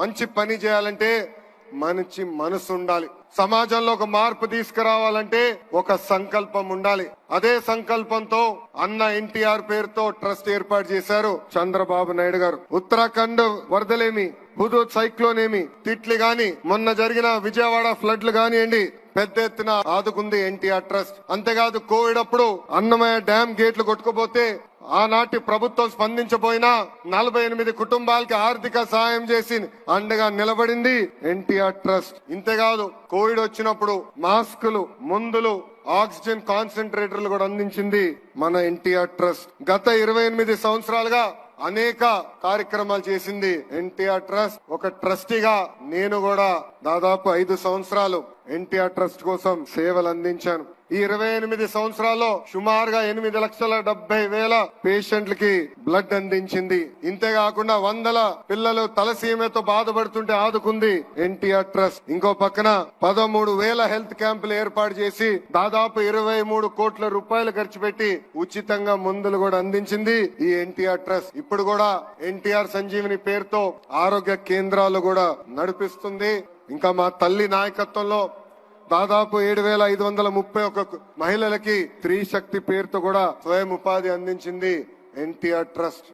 మంచి పని చేయాలంటే మంచి మనసు ఉండాలి. సమాజంలో ఒక మార్పు తీసుకురావాలంటే ఒక సంకల్పం ఉండాలి. అదే సంకల్పంతో అన్న ఎన్టీఆర్ పేరుతో ట్రస్ట్ ఏర్పాటు చేశారు చంద్రబాబు నాయుడు గారు. ఉత్తరాఖండ్ వరదలేమి హుదూద్ సైక్లోన్ ఏమి తిట్లు గాని మొన్న జరిగిన విజయవాడ ఫ్లడ్లు కానివ్వండి పెద్ద ఎత్తున ఆదుకుంది ఎన్టీఆర్ ట్రస్ట్. అంతేకాదు కోవిడ్ అప్పుడు అన్నమయ్య డ్యామ్ గేట్లు కొట్టుకుపోతే ఆనాటి ప్రభుత్వం స్పందించబోయినా నలభై ఎనిమిది కుటుంబాలకి ఆర్థిక సాయం చేసి అండగా నిలబడింది ఎన్టీఆర్ ట్రస్ట్. ఇంతేకాదు కోవిడ్ వచ్చినప్పుడు మాస్కులు మందులు ఆక్సిజన్ కాన్సన్ట్రేటర్లు కూడా అందించింది మన ఎన్టీఆర్ ట్రస్ట్. గత ఇరవై ఎనిమిది సంవత్సరాలుగా అనేక కార్యక్రమాలు చేసింది ఎన్టీఆర్ ట్రస్ట్. ఒక ట్రస్టీగా నేను కూడా దాదాపు ఐదు సంవత్సరాలు ఎన్టీఆర్ ట్రస్ట్ కోసం సేవలు అందించాను. ఈ ఇరవై ఎనిమిది సంవత్సరాల్లో సుమారుగా ఎనిమిది లక్షల డెబ్బై వేల పేషెంట్లకి బ్లడ్ అందించింది. ఇంతేకాకుండా వందల పిల్లలు తలసీమతో బాధపడుతుంటే ఆదుకుంది ఎన్టీఆర్ ట్రస్ట్. ఇంకో పక్కన పదమూడు వేల హెల్త్ క్యాంపులు ఏర్పాటు చేసి దాదాపు ఇరవై మూడు కోట్ల రూపాయలు ఖర్చు పెట్టి ఉచితంగా మందులు కూడా అందించింది ఈ ఎన్టీఆర్ ట్రస్ట్. ఇప్పుడు కూడా ఎన్టీఆర్ సంజీవిని పేరుతో ఆరోగ్య కేంద్రాలు కూడా నడిపిస్తుంది. ఇంకా మా తల్లి నాయకత్వంలో దాదాపు ఏడు వేల ఐదు వందల ముప్పై ఒక మహిళలకి స్త్రీ శక్తి పేరుతో కూడా స్వయం ఉపాధి అందించింది ఎన్టీఆర్ ట్రస్ట్.